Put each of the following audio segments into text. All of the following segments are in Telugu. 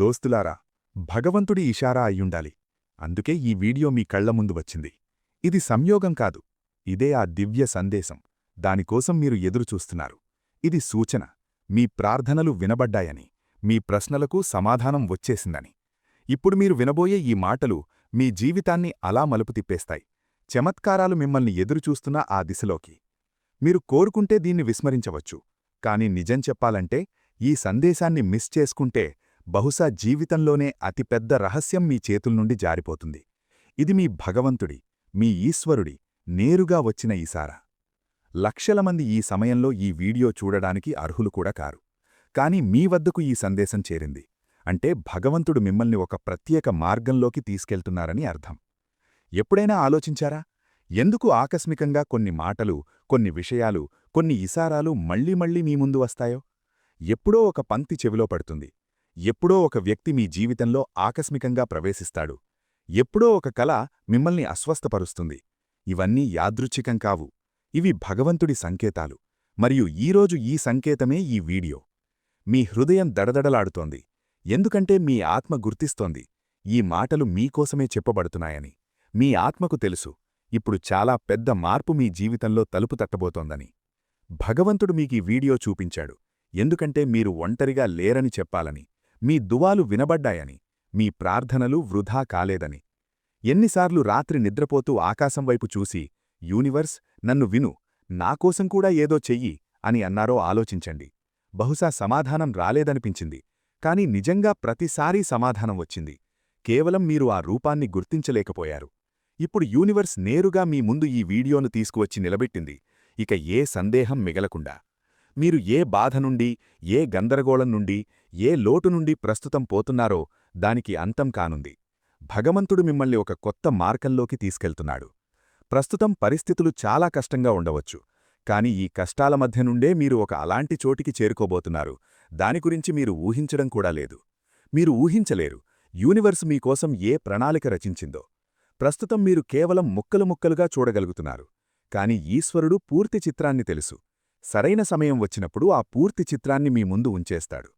దోస్తులారా భగవంతుడి ఇషారా అయ్యుండాలి. అందుకే ఈ వీడియో మీ కళ్ళ ముందు వచ్చింది. ఇది సంయోగం కాదు. ఇదే ఆ దివ్య సందేశం. దానికోసం మీరు ఎదురుచూస్తున్నారు. ఇది సూచన. మీ ప్రార్థనలు వినబడ్డాయని మీ ప్రశ్నలకు సమాధానం వచ్చేసిందని. ఇప్పుడు మీరు వినబోయే ఈ మాటలు మీ జీవితాన్ని అలా మలుపు తిప్పేస్తాయి. చమత్కారాలు మిమ్మల్ని ఎదురుచూస్తున్న ఆ దిశలోకి. మీరు కోరుకుంటే దీన్ని విస్మరించవచ్చు. కాని నిజం చెప్పాలంటే ఈ సందేశాన్ని మిస్ చేసుకుంటే బహుశా జీవితంలోనే అతిపెద్ద రహస్యం మీ చేతుల్నుండి జారిపోతుంది. ఇది మీ భగవంతుడి మీ ఈశ్వరుడి నేరుగా వచ్చిన ఈసారా లక్షల మంది ఈ సమయంలో ఈ వీడియో చూడడానికి అర్హులు కూడా కారు. కాని మీ వద్దకు ఈ సందేశం చేరింది. అంటే భగవంతుడు మిమ్మల్ని ఒక ప్రత్యేక మార్గంలోకి తీసుకెళ్తున్నారని అర్థం. ఎప్పుడైనా ఆలోచించారా? ఎందుకు ఆకస్మికంగా కొన్ని మాటలు కొన్ని విషయాలు కొన్ని ఇసారాలు మళ్ళీ మళ్ళీ మీ ముందు వస్తాయో? ఎప్పుడో ఒక పంక్తి చెవిలో పడుతుంది. ఎప్పుడో ఒక వ్యక్తి మీ జీవితంలో ఆకస్మికంగా ప్రవేశిస్తాడు. ఎప్పుడో ఒక కల మిమ్మల్ని అస్వస్థపరుస్తుంది. ఇవన్నీ యాదృచ్ఛికం కావు. ఇవి భగవంతుడి సంకేతాలు. మరియు ఈరోజు ఈ సంకేతమే ఈ వీడియో. మీ హృదయం దడదడలాడుతోంది. ఎందుకంటే మీ ఆత్మ గుర్తిస్తోంది. ఈ మాటలు మీకోసమే చెప్పబడుతున్నాయని. మీ ఆత్మకు తెలుసు. ఇప్పుడు చాలా పెద్ద మార్పు మీ జీవితంలో తలుపు తట్టబోతోందని. భగవంతుడు మీకీ వీడియో చూపించాడు. ఎందుకంటే మీరు ఒంటరిగా లేరని చెప్పాలని. మీ దువాలు వినబడ్డాయని మీ ప్రార్థనలు వృధా కాలేదని. ఎన్నిసార్లు రాత్రి నిద్రపోతూ ఆకాశం వైపు చూసి యూనివర్స్ నన్ను విను నాకోసం కూడా ఏదో చెయ్యి అని అన్నారో ఆలోచించండి. బహుశా సమాధానం రాలేదనిపించింది. కాని నిజంగా ప్రతిసారీ సమాధానం వచ్చింది. కేవలం మీరు ఆ రూపాన్ని గుర్తించలేకపోయారు. ఇప్పుడు యూనివర్స్ నేరుగా మీ ముందు ఈ వీడియోను తీసుకువచ్చి నిలబెట్టింది. ఇక ఏ సందేహం మిగలకుండా. మీరు ఏ బాధ నుండి ఏ గందరగోళం నుండి ఏ లోటు నుండి ప్రస్తుతం పోతున్నారో దానికి అంతం కానుంది. భగవంతుడు మిమ్మల్ని ఒక కొత్త మార్గంలోకి తీసుకెళ్తున్నాడు. ప్రస్తుతం పరిస్థితులు చాలా కష్టంగా ఉండవచ్చు. కాని ఈ కష్టాల మధ్య నుండే మీరు ఒక అలాంటి చోటికి చేరుకోబోతున్నారు. దాని గురించి మీరు ఊహించడం కూడా లేదు. మీరు ఊహించలేరు. యూనివర్స్ మీకోసం ఏ ప్రణాళిక రచించిందో. ప్రస్తుతం మీరు కేవలం ముక్కలు ముక్కలుగా చూడగలుగుతున్నారు. కాని ఈశ్వరుడు పూర్తి చిత్రాన్ని తెలుసు. సరైన సమయం వచ్చినప్పుడు ఆ పూర్తి చిత్రాన్ని మీ ముందు ఉంచేస్తాడు.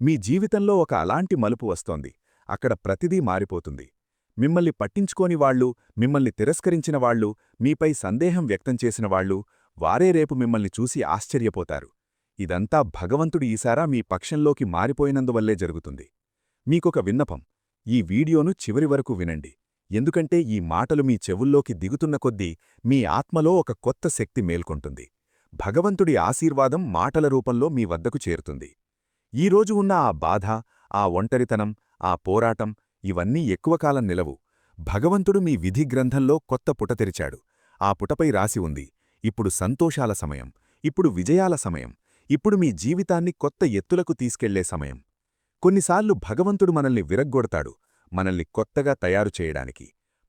మీ జీవితంలో ఒక అలాంటి మలుపు వస్తోంది. అక్కడ ప్రతిదీ మారిపోతుంది. మిమ్మల్ని పట్టించుకోని వాళ్ళు మిమ్మల్ని తిరస్కరించిన వాళ్ళు మీపై సందేహం వ్యక్తం చేసిన వాళ్ళు వారే రేపు మిమ్మల్ని చూసి ఆశ్చర్యపోతారు. ఇదంతా భగవంతుడి ఈసారా మీ పక్షంలోకి మారిపోయినందువల్లే జరుగుతుంది. మీకొక విన్నపం. ఈ వీడియోను చివరి వరకు వినండి. ఎందుకంటే ఈ మాటలు మీ చెవుల్లోకి దిగుతున్న కొద్దీ మీ ఆత్మలో ఒక కొత్త శక్తి మేల్కొంటుంది. భగవంతుడి ఆశీర్వాదం మాటల రూపంలో మీ వద్దకు చేరుతుంది. ఈరోజు ఉన్న ఆ బాధ ఆ ఒంటరితనం ఆ పోరాటం ఇవన్నీ ఎక్కువ కాలం నిలవు. భగవంతుడు మీ విధి గ్రంథంలో కొత్త పుట తెరిచాడు. ఆ పుటపై రాసి ఉంది ఇప్పుడు సంతోషాల సమయం ఇప్పుడు విజయాల సమయం ఇప్పుడు మీ జీవితాన్ని కొత్త ఎత్తులకు తీసుకెళ్ళే సమయం. కొన్నిసార్లు భగవంతుడు మనల్ని విరగ్గొడతాడు మనల్ని కొత్తగా తయారు చేయడానికి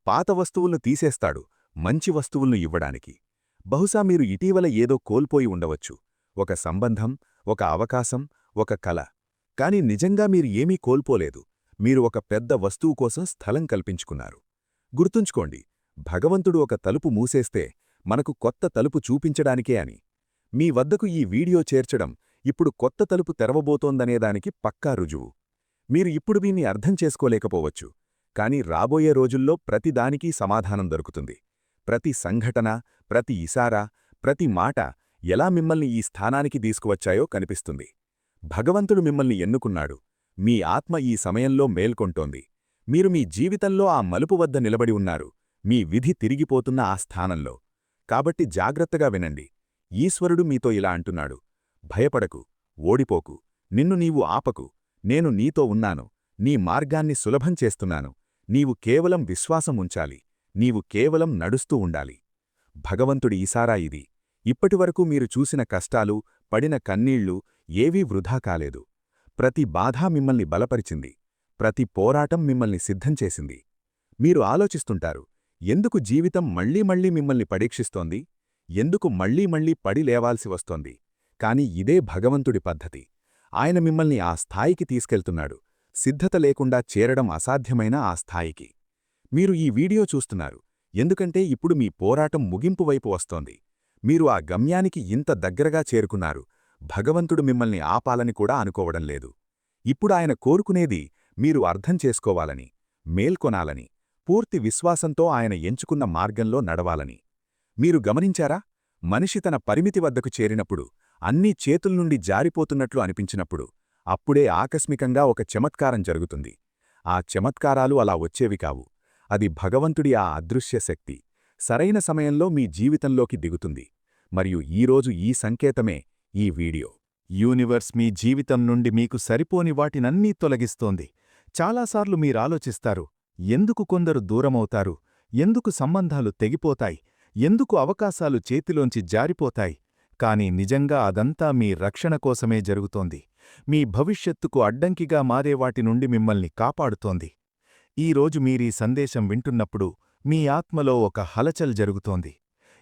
పాత వస్తువులను తీసేస్తాడు మంచి వస్తువులను ఇవ్వడానికి. బహుశా మీరు ఇటీవల ఏదో కోల్పోయి ఉండవచ్చు. ఒక సంబంధం ఒక అవకాశం ఒక కల. కాని నిజంగా మీరు ఏమీ కోల్పోలేదు. మీరు ఒక పెద్ద వస్తువు కోసం స్థలం కల్పించుకున్నారు. గుర్తుంచుకోండి భగవంతుడు ఒక తలుపు మూసేస్తే మనకు కొత్త తలుపు చూపించడానికే అని. మీ వద్దకు ఈ వీడియో చేర్చడం ఇప్పుడు కొత్త తలుపు తెరవబోతోందనేదానికి పక్కా రుజువు. మీరు ఇప్పుడు దీన్ని అర్థం చేసుకోలేకపోవచ్చు. కాని రాబోయే రోజుల్లో ప్రతిదానికీ సమాధానం దొరుకుతుంది. ప్రతి సంఘటన ప్రతి ఇసారా ప్రతి మాట ఎలా మిమ్మల్ని ఈ స్థానానికి తీసుకువచ్చాయో కనిపిస్తుంది. భగవంతుడు మిమ్మల్ని ఎన్నుకున్నాడు. మీ ఆత్మ ఈ సమయంలో మేల్కొంటోంది. మీరు మీ జీవితంలో ఆ మలుపు వద్ద నిలబడి ఉన్నారు. మీ విధి తిరిగిపోతున్న ఆ స్థానంలో. కాబట్టి జాగ్రత్తగా వినండి. ఈశ్వరుడు మీతో ఇలా అంటున్నాడు. భయపడకు. ఓడిపోకు. నిన్ను నీవు ఆపకు. నేను నీతో ఉన్నాను. నీ మార్గాన్ని సులభం చేస్తున్నాను. నీవు కేవలం విశ్వాసం ఉంచాలి. నీవు కేవలం నడుస్తూ ఉండాలి. భగవంతుడి ఈసారా ఇది. ఇప్పటివరకు మీరు చూసిన కష్టాలు పడిన కన్నీళ్ళు ఏవీ వృధా కాలేదు. ప్రతి బాధా మిమ్మల్ని బలపరిచింది. ప్రతి పోరాటం మిమ్మల్ని సిద్ధం చేసింది. మీరు ఆలోచిస్తుంటారు ఎందుకు జీవితం మళ్ళీ మళ్ళీ మిమ్మల్ని పరీక్షిస్తోంది? ఎందుకు మళ్ళీ మళ్ళీ పడి లేవాల్సి వస్తోంది? కాని ఇదే భగవంతుడి పద్ధతి. ఆయన మిమ్మల్ని ఆ స్థాయికి తీసుకెళ్తున్నాడు. సిద్ధత లేకుండా చేరడం అసాధ్యమైన ఆ స్థాయికి. మీరు ఈ వీడియో చూస్తున్నారు. ఎందుకంటే ఇప్పుడు మీ పోరాటం ముగింపు వైపు వస్తోంది. మీరు ఆ గమ్యానికి ఇంత దగ్గరగా చేరుకున్నారు. భగవంతుడు మిమ్మల్ని ఆపాలని కూడా అనుకోవడం లేదు. ఇప్పుడు ఆయన కోరుకునేది మీరు అర్థం చేసుకోవాలని మేల్కొనాలని పూర్తి విశ్వాసంతో ఆయన ఎంచుకున్న మార్గంలో నడవాలని. మీరు గమనించారా? మనిషి తన పరిమితి వద్దకు చేరినప్పుడు అన్నీ చేతుల్నుండి జారిపోతున్నట్లు అనిపించినప్పుడు అప్పుడే ఆకస్మికంగా ఒక చమత్కారం జరుగుతుంది. ఆ చమత్కారాలు అలా వచ్చేవి కావు. అది భగవంతుడి ఆ అదృశ్య శక్తి. సరైన సమయంలో మీ జీవితంలోకి దిగుతుంది. మరియు ఈరోజు ఈ సంకేతమే ఈ వీడియో యూనివర్స్ మీ జీవితం నుండి మీకు సరిపోని వాటినన్నీ తొలగిస్తోంది. చాలాసార్లు మీరాలోచిస్తారు ఎందుకు కొందరు దూరమవుతారు ఎందుకు సంబంధాలు తెగిపోతాయి ఎందుకు అవకాశాలు చేతిలోంచి జారిపోతాయి కాని నిజంగా అదంతా మీ రక్షణ కోసమే జరుగుతోంది. మీ భవిష్యత్తుకు అడ్డంకిగా మారే వాటి నుండి మిమ్మల్ని కాపాడుతోంది. ఈరోజు మీరీ సందేశం వింటున్నప్పుడు మీ ఆత్మలో ఒక హలచల్ జరుగుతోంది.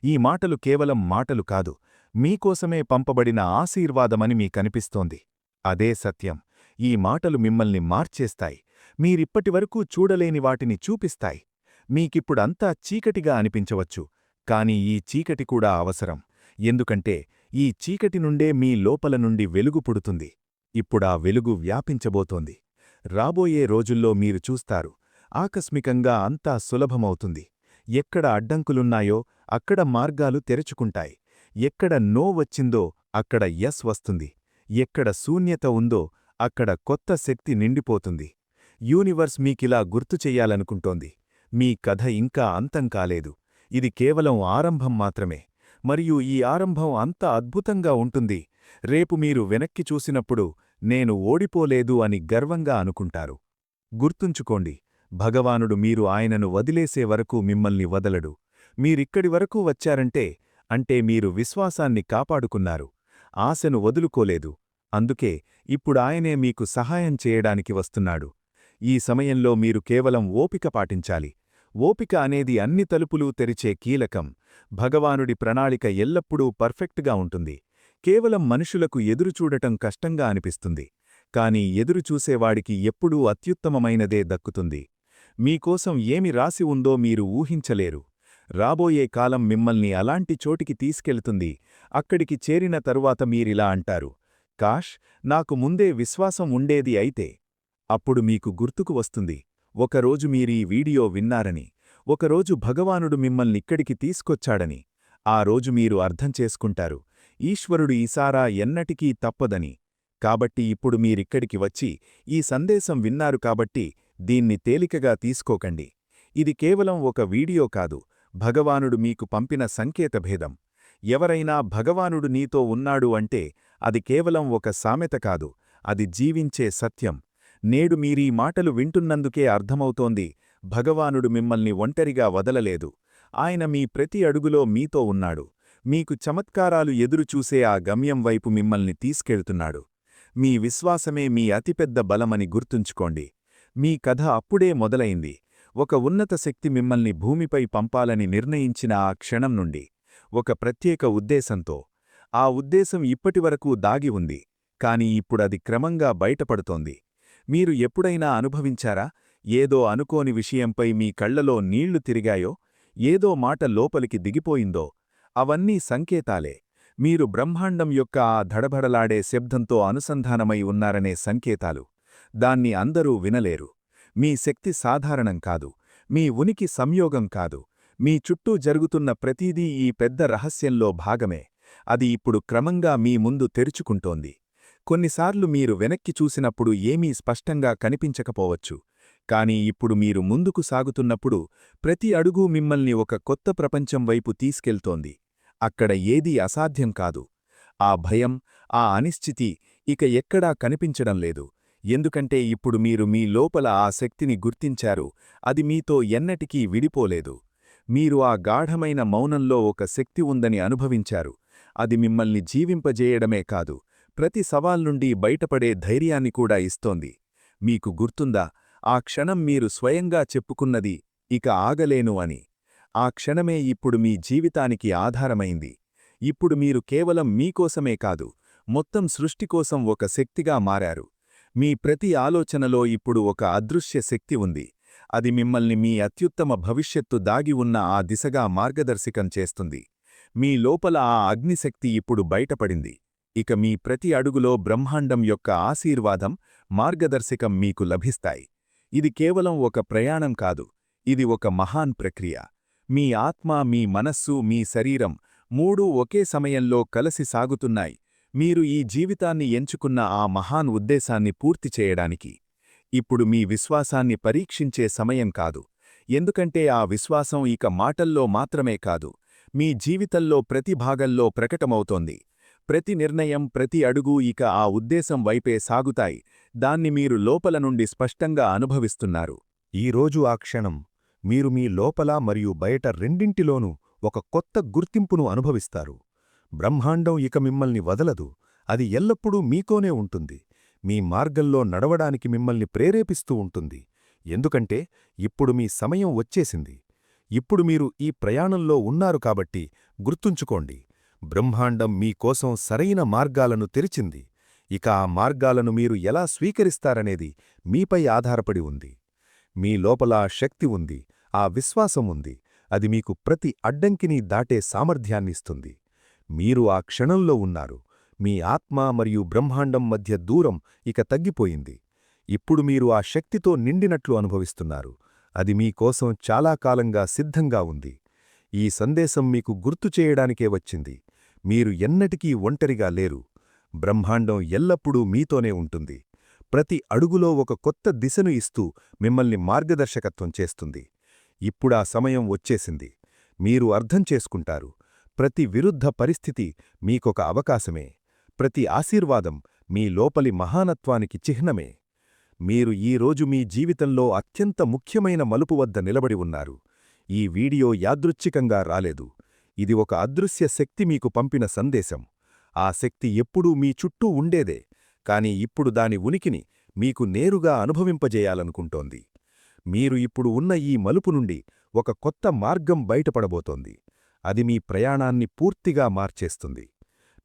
ఈ మాటలు కేవలం మాటలు కాదు మీకోసమే పంపబడిన ఆశీర్వాదమని మీకనిపిస్తోంది. అదే సత్యం. ఈ మాటలు మిమ్మల్ని మార్చేస్తాయి. మీరిప్పటివరకూ చూడలేని వాటిని చూపిస్తాయి. మీకిప్పుడంతా చీకటిగా అనిపించవచ్చు. కాని ఈ చీకటి కూడా అవసరం. ఎందుకంటే ఈ చీకటి నుండే మీ లోపల నుండి వెలుగు పుడుతుంది. ఇప్పుడా వెలుగు వ్యాపించబోతోంది. రాబోయే రోజుల్లో మీరు చూస్తారు. ఆకస్మికంగా అంతా సులభమవుతుంది. ఎక్కడ అడ్డంకులున్నాయో అక్కడ మార్గాలు తెరుచుకుంటాయి. ఎక్కడ నో వచ్చిందో అక్కడ యస్ వస్తుంది. ఎక్కడ శూన్యత ఉందో అక్కడ కొత్త శక్తి నిండిపోతుంది. యూనివర్స్ మీకిలా గుర్తు చెయ్యాలనుకుంటోంది మీ కథ ఇంకా అంతం కాలేదు. ఇది కేవలం ఆరంభం మాత్రమే. మరియు ఈ ఆరంభం అంత అద్భుతంగా ఉంటుంది. రేపు మీరు వెనక్కి చూసినప్పుడు నేను ఓడిపోలేదు అని గర్వంగా అనుకుంటారు. గుర్తుంచుకోండి భగవానుడు మీరు ఆయనను వదిలేసే వరకు మిమ్మల్ని వదలడు. మీరిక్కడి వరకు వచ్చారంటే అంటే మీరు విశ్వాసాన్ని కాపాడుకున్నారు. ఆశను వదులుకోలేదు. అందుకే ఇప్పుడాయనే మీకు సహాయం చేయడానికి వస్తున్నాడు. ఈ సమయంలో మీరు కేవలం ఓపిక పాటించాలి. ఓపిక అనేది అన్ని తలుపులు తెరిచే కీలకం. భగవానుడి ప్రణాళిక ఎల్లప్పుడూ పర్ఫెక్ట్గా ఉంటుంది. కేవలం మనుషులకు ఎదురుచూడటం కష్టంగా అనిపిస్తుంది. కాని ఎదురుచూసేవాడికి ఎప్పుడూ అత్యుత్తమమైనదే దక్కుతుంది. మీకోసం ఏమి రాసి ఉందో మీరు ఊహించలేరు. రాబోయే కాలం మిమ్మల్ని అలాంటి చోటికి తీసుకెళ్తుంది. అక్కడికి చేరిన తరువాత మీరిలా అంటారు. కాష్ నాకు ముందే విశ్వాసం ఉండేది అయితే అప్పుడు మీకు గుర్తుకు వస్తుంది. ఒకరోజు మీరీ వీడియో విన్నారని ఒకరోజు భగవానుడు మిమ్మల్నిక్కడికి తీసుకొచ్చాడని ఆ రోజు మీరు అర్థం చేసుకుంటారు. ఈశ్వరుడు ఈసారా ఎన్నటికీ తప్పదని. కాబట్టి ఇప్పుడు మీరిక్కడికి వచ్చి ఈ సందేశం విన్నారు కాబట్టి దీన్ని తేలికగా తీసుకోకండి. ఇది కేవలం ఒక వీడియో కాదు. భగవానుడు మీకు పంపిన సంకేతభేదం. ఎవరైనా భగవానుడు నీతో ఉన్నాడు అంటే అది కేవలం ఒక సామెత కాదు అది జీవించే సత్యం. నేడు మీరీ మాటలు వింటున్నందుకే అర్థమవుతోంది భగవానుడు మిమ్మల్ని ఒంటరిగా వదలలేదు. ఆయన మీ ప్రతి అడుగులో మీతో ఉన్నాడు. మీకు చమత్కారాలు ఎదురుచూసే ఆ గమ్యం వైపు మిమ్మల్ని తీసుకెళ్తున్నాడు. మీ విశ్వాసమే మీ అతిపెద్ద బలమని గుర్తుంచుకోండి. మీ కథ అప్పుడే మొదలైంది. ఒక ఉన్నత శక్తి మిమ్మల్ని భూమిపై పంపాలని నిర్ణయించిన ఆ క్షణం నుండి ఒక ప్రత్యేక ఉద్దేశంతో ఆ ఉద్దేశం ఇప్పటివరకూ దాగి ఉంది కాని ఇప్పుడది క్రమంగా బయటపడుతోంది. మీరు ఎప్పుడైనా అనుభవించారా? ఏదో అనుకోని విషయంపై మీ కళ్ళలో నీళ్ళు తిరిగాయో ఏదో మాట లోపలికి దిగిపోయిందో అవన్నీ సంకేతాలే. మీరు బ్రహ్మాండం యొక్క ఆ ధడబడలాడే శబ్దంతో అనుసంధానమై ఉన్నారనే సంకేతాలు. దాన్ని అందరూ వినలేరు. మీ శక్తి సాధారణం కాదు మీ ఉనికి సంయోగం కాదు మీ చుట్టూ జరుగుతున్న ప్రతీదీ ఈ పెద్ద రహస్యంలో భాగమే. అది ఇప్పుడు క్రమంగా మీ ముందు తెరుచుకుంటోంది. కొన్నిసార్లు మీరు వెనక్కి చూసినప్పుడు ఏమీ స్పష్టంగా కనిపించకపోవచ్చు కాని ఇప్పుడు మీరు ముందుకు సాగుతున్నప్పుడు ప్రతి అడుగు మిమ్మల్ని ఒక కొత్త ప్రపంచం వైపు తీసుకెళ్తోంది. అక్కడ ఏదీ అసాధ్యం కాదు. ఆ భయం ఆ అనిశ్చితి ఇక ఎక్కడా కనిపించడం లేదు. ఎందుకంటే ఇప్పుడు మీరు మీ లోపల ఆ శక్తిని గుర్తించారు అది మీతో ఎన్నటికీ విడిపోలేదు. మీరు ఆ గాఢమైన మౌనంలో ఒక శక్తి ఉందని అనుభవించారు. అది మిమ్మల్ని జీవింపజేయడమే కాదు ప్రతి సవాల్ నుండి బయటపడే ధైర్యాన్ని కూడా ఇస్తోంది. మీకు గుర్తుందా ఆ క్షణం మీరు స్వయంగా చెప్పుకున్నది ఇక ఆగలేను అని. ఆ క్షణమే ఇప్పుడు మీ జీవితానికి ఆధారమైంది. ఇప్పుడు మీరు కేవలం మీకోసమే కాదు మొత్తం సృష్టికోసం ఒక శక్తిగా మారారు. మీ ప్రతి ఆలోచనలో ఇప్పుడు ఒక అదృశ్య శక్తి ఉంది. అది మిమ్మల్ని మీ అత్యుత్తమ భవిష్యత్తు దాగి ఉన్న ఆ దిశగా మార్గదర్శకం చేస్తుంది. మీ లోపల ఆ అగ్నిశక్తి ఇప్పుడు బయటపడింది. ఇక మీ ప్రతి అడుగులో బ్రహ్మాండం యొక్క ఆశీర్వాదం మార్గదర్శకం మీకు లభిస్తాయి. ఇది కేవలం ఒక ప్రయాణం కాదు. ఇది ఒక మహాన్ ప్రక్రియ. మీ ఆత్మ మీ మనస్సు మీ శరీరం మూడూ ఒకే సమయంలో కలసి సాగుతున్నాయి. మీరు ఈ జీవితాన్ని ఎంచుకున్న ఆ మహాన్ ఉద్దేశాన్ని పూర్తి చేయడానికి. ఇప్పుడు మీ విశ్వాసాన్ని పరీక్షించే సమయం కాదు. ఎందుకంటే ఆ విశ్వాసం ఇక మాటల్లో మాత్రమే కాదు. మీ జీవితంలో ప్రతి భాగంలో ప్రకటమవుతోంది. ప్రతి నిర్ణయం ప్రతి అడుగు ఇక ఆ ఉద్దేశం వైపే సాగుతాయి. దాన్ని మీరు లోపల నుండి స్పష్టంగా అనుభవిస్తున్నారు. ఈరోజు ఆ క్షణం మీరు మీ లోపల మరియు బయట రెండింటిలోనూ ఒక కొత్త గుర్తింపును అనుభవిస్తారు. బ్రహ్మాండం ఇక మిమ్మల్ని వదలదు. అది ఎల్లప్పుడూ మీకోనే ఉంటుంది. మీ మార్గంలో నడవడానికి మిమ్మల్ని ప్రేరేపిస్తూ ఉంటుంది. ఎందుకంటే ఇప్పుడు మీ సమయం వచ్చేసింది. ఇప్పుడు మీరు ఈ ప్రయాణంలో ఉన్నారు కాబట్టి గుర్తుంచుకోండి. బ్రహ్మాండం మీకోసం సరైన మార్గాలను తెరిచింది. ఇక ఆ మార్గాలను మీరు ఎలా స్వీకరిస్తారనేది మీపై ఆధారపడి ఉంది. మీ లోపల ఆ శక్తి ఉంది. ఆ విశ్వాసం ఉంది. అది మీకు ప్రతి అడ్డంకిని దాటే సామర్థ్యాన్నిస్తుంది మీరు ఆ క్షణంలో ఉన్నారు. మీ ఆత్మ మరియు బ్రహ్మాండం మధ్య దూరం ఇక తగ్గిపోయింది. ఇప్పుడు మీరు ఆ శక్తితో నిండినట్లు అనుభవిస్తున్నారు. అది మీకోసం చాలా కాలంగా సిద్ధంగా ఉంది. ఈ సందేశం మీకు గుర్తు చేయడానికే వచ్చింది. మీరు ఎన్నటికీ ఒంటరిగా లేరు. బ్రహ్మాండం ఎల్లప్పుడూ మీతోనే ఉంటుంది. ప్రతి అడుగులో ఒక కొత్త దిశను ఇస్తూ మిమ్మల్ని మార్గదర్శకత్వం చేస్తుంది. ఇప్పుడా సమయం వచ్చేసింది. మీరు అర్థం చేసుకుంటారు. ప్రతి విరుద్ధ పరిస్థితి మీకొక అవకాశమే. ప్రతి ఆశీర్వాదం మీ లోపలి మహానత్వానికి చిహ్నమే. మీరు ఈరోజు మీ జీవితంలో అత్యంత ముఖ్యమైన మలుపు వద్ద నిలబడి ఉన్నారు. ఈ వీడియో యాదృచ్ఛికంగా రాలేదు. ఇది ఒక అదృశ్య శక్తి మీకు పంపిన సందేశం. ఆ శక్తి ఎప్పుడూ మీ చుట్టూ ఉండేదే కాని ఇప్పుడు దాని ఉనికిని మీకు నేరుగా అనుభవింపజేయాలనుకుంటోంది. మీరు ఇప్పుడు ఉన్న ఈ మలుపు నుండి ఒక కొత్త మార్గం బయటపడబోతోంది. అది మీ ప్రయాణాన్ని పూర్తిగా మార్చేస్తుంది.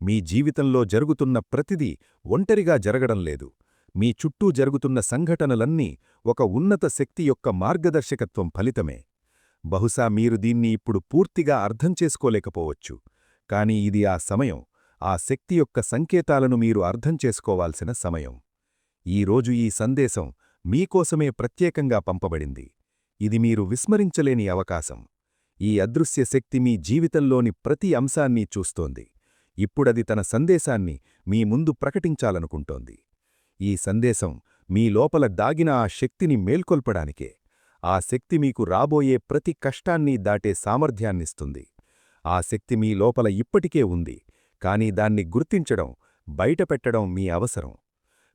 మీ జీవితంలో జరుగుతున్న ప్రతిదీ ఒంటరిగా జరగడం లేదు. మీ చుట్టూ జరుగుతున్న సంఘటనలన్నీ ఒక ఉన్నత శక్తి యొక్క మార్గదర్శకత్వం ఫలితమే. బహుశా మీరు దీన్ని ఇప్పుడు పూర్తిగా అర్థం చేసుకోలేకపోవచ్చు. కాని ఇది ఆ సమయం. ఆ శక్తి యొక్క సంకేతాలను మీరు అర్థం చేసుకోవాల్సిన సమయం. ఈరోజు ఈ సందేశం మీకోసమే ప్రత్యేకంగా పంపబడింది. ఇది మీరు విస్మరించలేని అవకాశం. ఈ అదృశ్య శక్తి మీ జీవితంలోని ప్రతి అంశాన్ని చూస్తోంది. ఇప్పుడది తన సందేశాన్ని మీ ముందు ప్రకటించాలనుకుంటోంది. ఈ సందేశం మీ లోపల దాగిన ఆ శక్తిని మేల్కొల్పడానికే. ఆ శక్తి మీకు రాబోయే ప్రతి కష్టాన్ని దాటే సామర్థ్యాన్నిస్తుంది. ఆ శక్తి మీ లోపల ఇప్పటికే ఉంది కాని దాన్ని గుర్తించడం బయటపెట్టడం మీ అవసరం.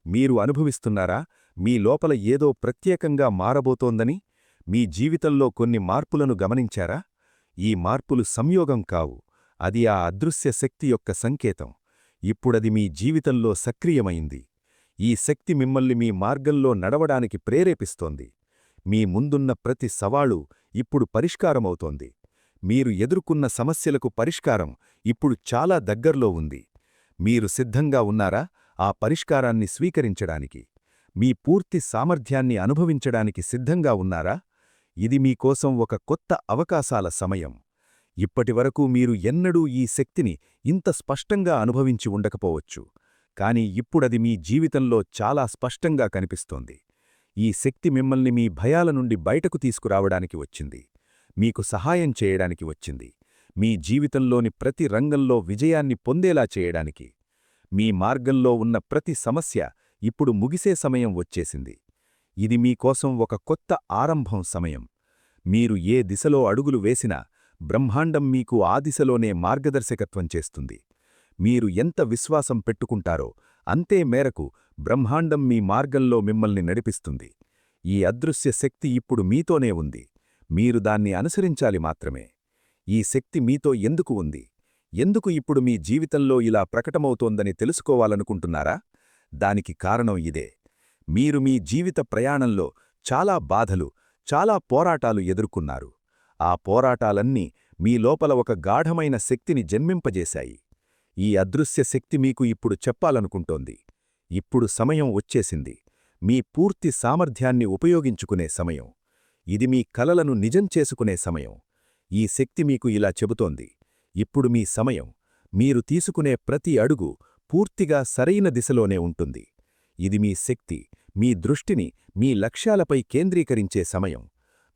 మీరు అనుభవిస్తున్నారా? మీ లోపల ఏదో ప్రత్యేకంగా మారబోతోందని? మీ జీవితంలో కొన్ని మార్పులను గమనించారా? ఈ మార్పులు సంయోగం కావు. అది ఆ అదృశ్య శక్తి యొక్క సంకేతం. ఇప్పుడది మీ జీవితంలో సక్రియమైంది. ఈ శక్తి మిమ్మల్ని మీ మార్గంలో నడవడానికి ప్రేరేపిస్తోంది. మీ ముందున్న ప్రతి సవాళ్ళు ఇప్పుడు పరిష్కారమవుతోంది. మీరు ఎదుర్కొన్న సమస్యలకు పరిష్కారం ఇప్పుడు చాలా దగ్గర్లో ఉంది. మీరు సిద్ధంగా ఉన్నారా? ఆ పరిష్కారాన్ని స్వీకరించడానికి. మీ పూర్తి సామర్థ్యాన్ని అనుభవించడానికి సిద్ధంగా ఉన్నారా? ఇది మీకోసం ఒక కొత్త అవకాశాల సమయం. ఇప్పటివరకు మీరు ఎన్నడూ ఈ శక్తిని ఇంత స్పష్టంగా అనుభవించి ఉండకపోవచ్చు. కాని ఇప్పుడది మీ జీవితంలో చాలా స్పష్టంగా కనిపిస్తోంది. ఈ శక్తి మిమ్మల్ని మీ భయాల నుండి బయటకు తీసుకురావడానికి వచ్చింది. మీకు సహాయం చేయడానికి వచ్చింది. మీ జీవితంలోని ప్రతి రంగంలో విజయాన్ని పొందేలా చేయడానికి. మీ మార్గంలో ఉన్న ప్రతి సమస్య ఇప్పుడు ముగిసే సమయం వచ్చేసింది. ఇది మీకోసం ఒక కొత్త ఆరంభం సమయం. మీరు ఏ దిశలో అడుగులు వేసినా బ్రహ్మాండం మీకు ఆ దిశలోనే మార్గదర్శకత్వం చేస్తుంది. మీరు ఎంత విశ్వాసం పెట్టుకుంటారో అంతే మేరకు బ్రహ్మాండం మీ మార్గంలో మిమ్మల్ని నడిపిస్తుంది. ఈ అదృశ్య శక్తి ఇప్పుడు మీతోనే ఉంది. మీరు దాన్ని అనుసరించాలి మాత్రమే. ఈ శక్తి మీతో ఎందుకు ఉంది? ఎందుకు ఇప్పుడు మీ జీవితంలో ఇలా ప్రకటమవుతోందని తెలుసుకోవాలనుకుంటున్నారా? దానికి కారణం ఇదే. మీరు మీ జీవిత ప్రయాణంలో చాలా బాధలు చాలా పోరాటాలు ఎదుర్కొన్నారు. ఆ పోరాటాలన్నీ మీ లోపల ఒక గాఢమైన శక్తిని జన్మింపజేశాయి. ఈ అదృశ్య శక్తి మీకు ఇప్పుడు చెప్పాలనుకుంటోంది. ఇప్పుడు సమయం వచ్చేసింది. మీ పూర్తి సామర్థ్యాన్ని ఉపయోగించుకునే సమయం. ఇది మీ కలలను నిజం చేసుకునే సమయం. ఈ శక్తి మీకు ఇలా చెబుతోంది. ఇప్పుడు మీ సమయం. మీరు తీసుకునే ప్రతి అడుగు పూర్తిగా సరైన దిశలోనే ఉంటుంది. ఇది మీ శక్తి. మీ దృష్టిని మీ లక్ష్యాలపై కేంద్రీకరించే సమయం.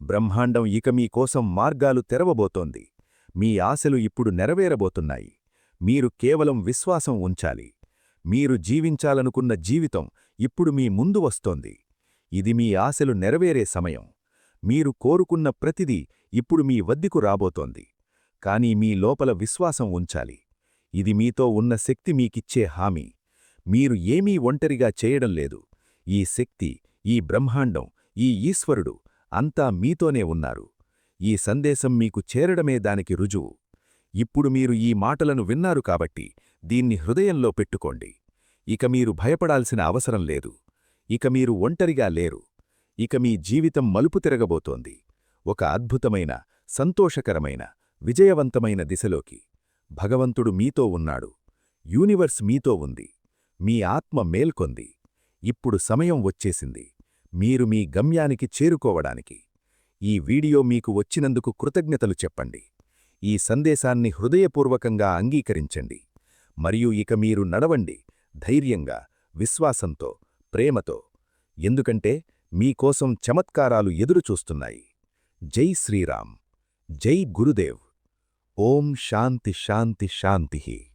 బ్రహ్మాండం ఇక మీకోసం మార్గాలు తెరవబోతోంది. మీ ఆశలు ఇప్పుడు నెరవేరబోతున్నాయి. మీరు కేవలం విశ్వాసం ఉంచాలి. మీరు జీవించాలనుకున్న జీవితం ఇప్పుడు మీ ముందు వస్తోంది. ఇది మీ ఆశలు నెరవేరే సమయం. మీరు కోరుకున్న ప్రతిదీ ఇప్పుడు మీ వద్దకు రాబోతోంది. కానీ మీ లోపల విశ్వాసం ఉంచాలి. ఇది మీతో ఉన్న శక్తి మీకిచ్చే హామీ. మీరు ఏమీ ఒంటరిగా చేయడం లేదు. ఈ శక్తి ఈ బ్రహ్మాండం ఈ ఈశ్వరుడు అంతా మీతోనే ఉన్నారు. ఈ సందేశం మీకు చేరడమే దానికి రుజువు. ఇప్పుడు మీరు ఈ మాటలను విన్నారు కాబట్టి దీన్ని హృదయంలో పెట్టుకోండి. ఇక మీరు భయపడాల్సిన అవసరం లేదు. ఇక మీరు ఒంటరిగా లేరు. ఇక మీ జీవితం మలుపు తిరగబోతోంది. ఒక అద్భుతమైన సంతోషకరమైన విజయవంతమైన దిశలోకి. భగవంతుడు మీతో ఉన్నాడు. యూనివర్స్ మీతో ఉంది. మీ ఆత్మ మేల్కొంది. ఇప్పుడు సమయం వచ్చేసింది. మీరు మీ గమ్యానికి చేరుకోవడానికి. ఈ వీడియో మీకు వచ్చినందుకు కృతజ్ఞతలు చెప్పండి. ఈ సందేశాన్ని హృదయపూర్వకంగా అంగీకరించండి. మరియు ఇక మీరు నడవండి ధైర్యంగా విశ్వాసంతో ప్రేమతో. ఎందుకంటే మీకోసం చమత్కారాలు ఎదురుచూస్తున్నాయి. జై శ్రీరామ్. జై గురుదేవ్. ఓం శాంతి శాంతి శాంతి.